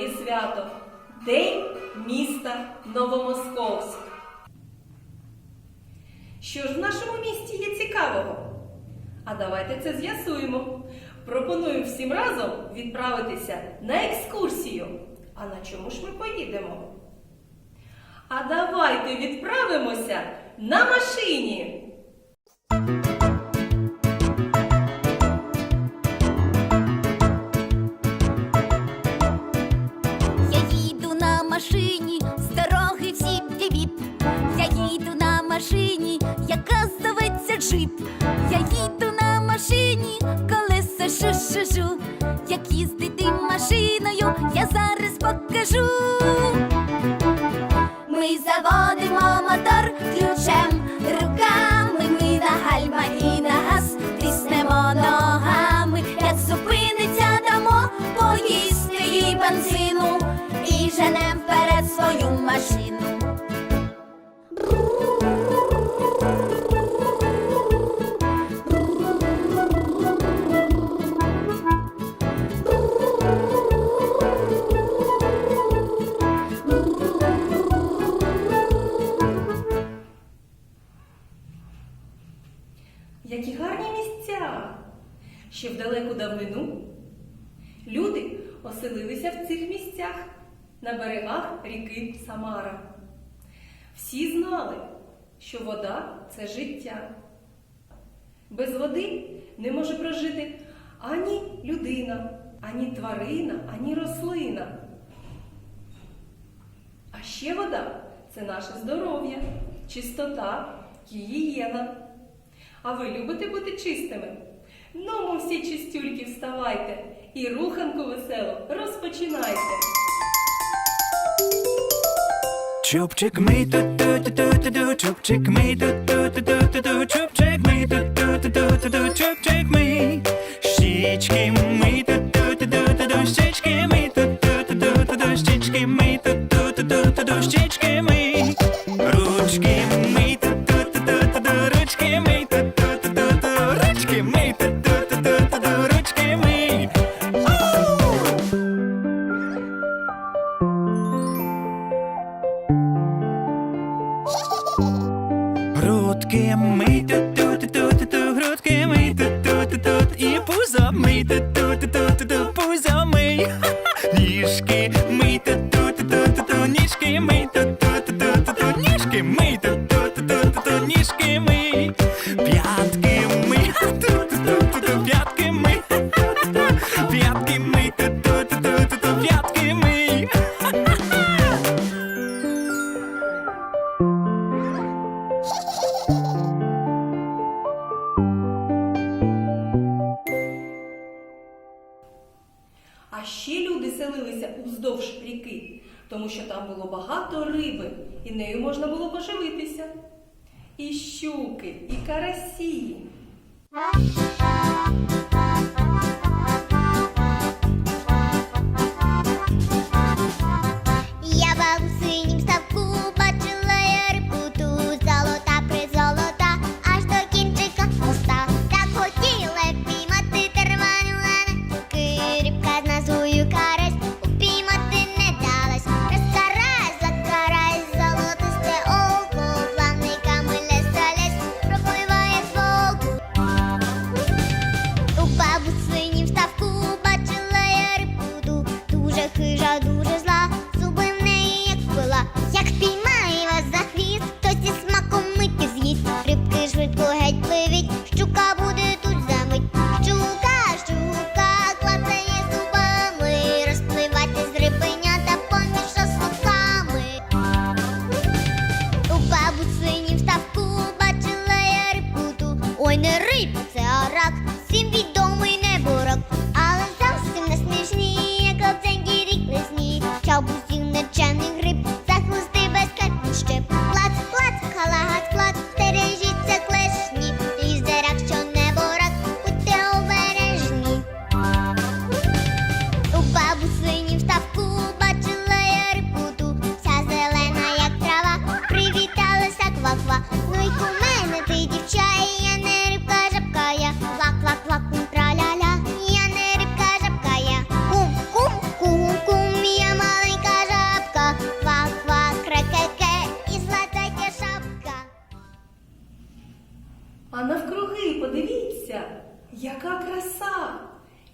своє свято День міста Новомосковськ. Що ж в нашому місті є цікавого? А давайте це з'ясуємо. Пропоную всім разом відправитися на екскурсію. А на чому ж ми поїдемо? А давайте відправимося на машині. Колеса шу-шу-шу. Як їздити машиною, я зараз покажу. Ми заводимо мотор ключем руками. Ми на гальма і на газ тиснемо ногами. Як зупиниться, дамо поїсти їй бензину і женем вперед свою машину. Самара. Всі знали, що вода це життя. Без води не може прожити ані людина, ані тварина, ані рослина. А ще вода це наше здоров'я, чистота, гігієна. А ви любите бути чистими? Ну, всі чистюльки вставайте і руханку веселу розпочинайте. Чубчик мій ту-ту-ту-ту-ту, чубчик мій ту-ту-ту-ту-ту, чубчик мій ту-ту-ту-ту-ту, чубчик мій. Щічки мій ту-ту-ту-ту-ту, щічки мій ту-ту-ту-ту-ту, щічки мій ту-ту-ту-ту-ту, щічки мий. Тому що там було багато риби, і нею можна було поживитися. І щуки, і карасі. Не рибка,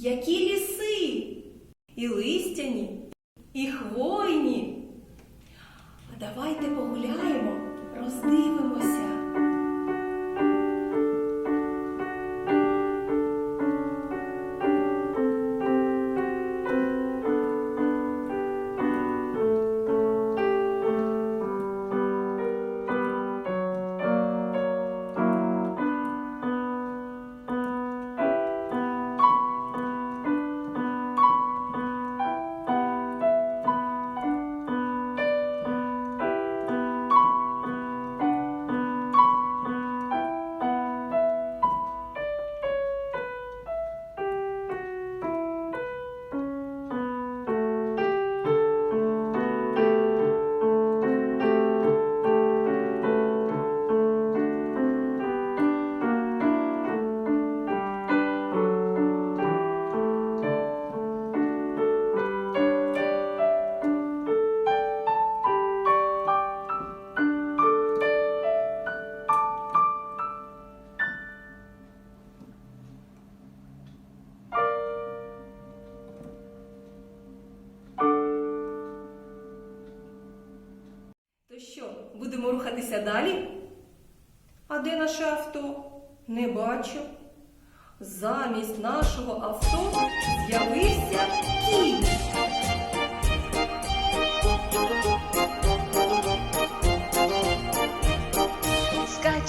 які ліси, і листяні, і хвойні. А давайте погуляємо, роздивимося. Будемо рухатися далі? А де наше авто? Не бачу. Замість нашого авто з'явився кінь.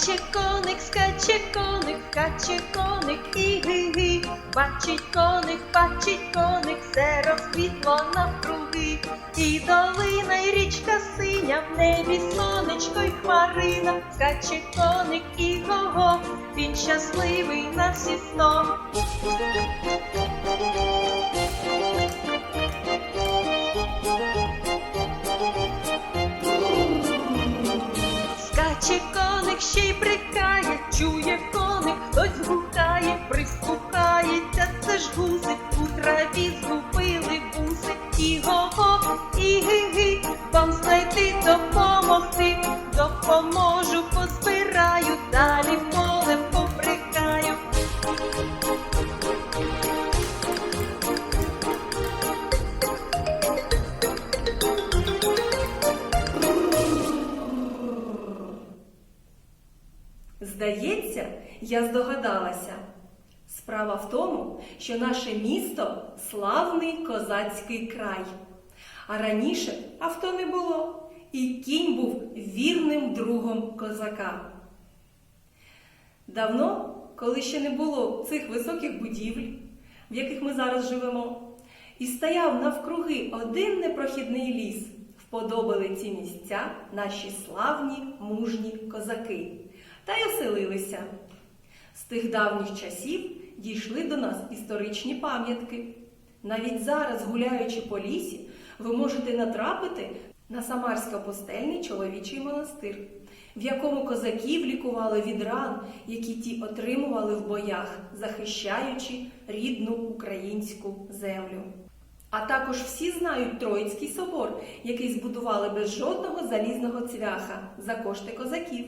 Скаче коник, скаче коник, скаче коник і ги-ги. Бачить коник, бачить коник, все розквітло навкруги. І долина, і річка синя, в небі сонечко й хмарина. Скаче коник і го-го, він щасливий на всі сто. Скаче ще й брикає, чує коник, хтось гукає, я здогадалася. Справа в тому, що наше місто славний козацький край. А раніше авто не було, і кінь був вірним другом козака. Давно, коли ще не було цих високих будівель, в яких ми зараз живемо, і стояв навкруги один непрохідний ліс, вподобали ці місця наші славні мужні козаки та й оселилися. З тих давніх часів дійшли до нас історичні пам'ятки. Навіть зараз, гуляючи по лісі, ви можете натрапити на Самарсько-пустельний чоловічий монастир, в якому козаків лікували від ран, які ті отримували в боях, захищаючи рідну українську землю. А також всі знають Троїцький собор, який збудували без жодного залізного цвяха за кошти козаків.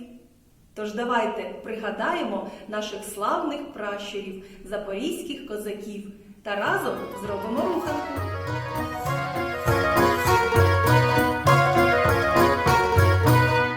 Тож давайте пригадаємо наших славних пращурів, запорізьких козаків та разом зробимо руханку.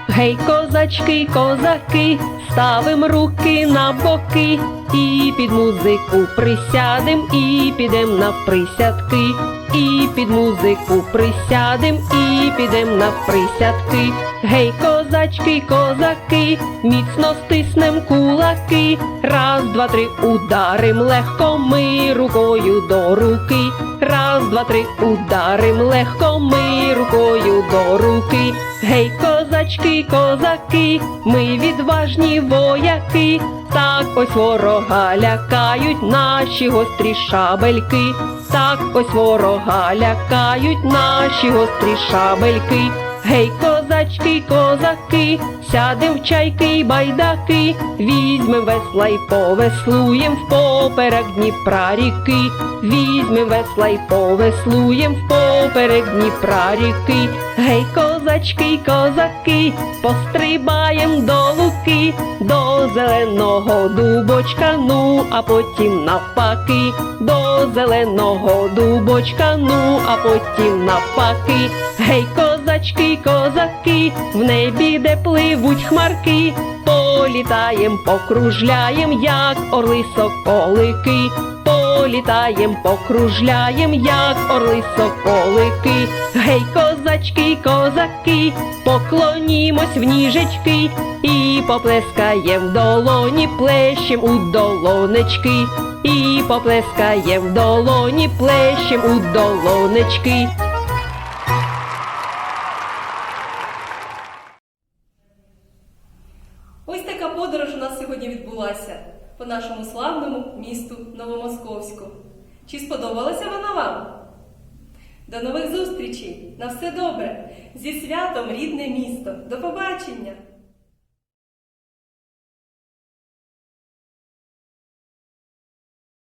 Гей, козачки, козаки, ставим руки на боки, і під музику присядем, і підем на присядки, і під музику присядем, і підем на присядки. Гей, козачки, козаки, міцно стиснем кулаки. Раз, два, три, ударим легко ми рукою до руки. Раз, два, три, ударим легко ми рукою до руки. Гей, козачки, козаки, ми відважні вояки. Так ось ворога лякають наші гострі шабельки. Так ось ворога лякають наші гострі шабельки. Гей, козачки, козаки, сядем в чайки байдаки, візьмем весла й повеслуєм впоперек Дніпра ріки, візьмем весла й повеслуєм впоперек Дніпра ріки. Гей, козачки, козаки, пострибаєм до луки. до зеленого дубочка, ну, а потім навпаки, до зеленого дубочка, ну, а потім навпаки. Гей, козачки, козаки, в небі, де пливуть хмарки, політаєм, покружляєм, як орли соколики. Політаєм, покружляєм, як орли соколики. Гей, козачки, козаки, поклонімось в ніжечки і поплескаєм в долоні, плещем у долонечки, і поплескаєм в долоні, плещем у долонечки. Ось така подорож у нас сьогодні відбулася по нашому славному місту Новомосковську. Чи сподобалася вона вам? До нових зустрічей! На все добре! Зі святом рідне місто! До побачення!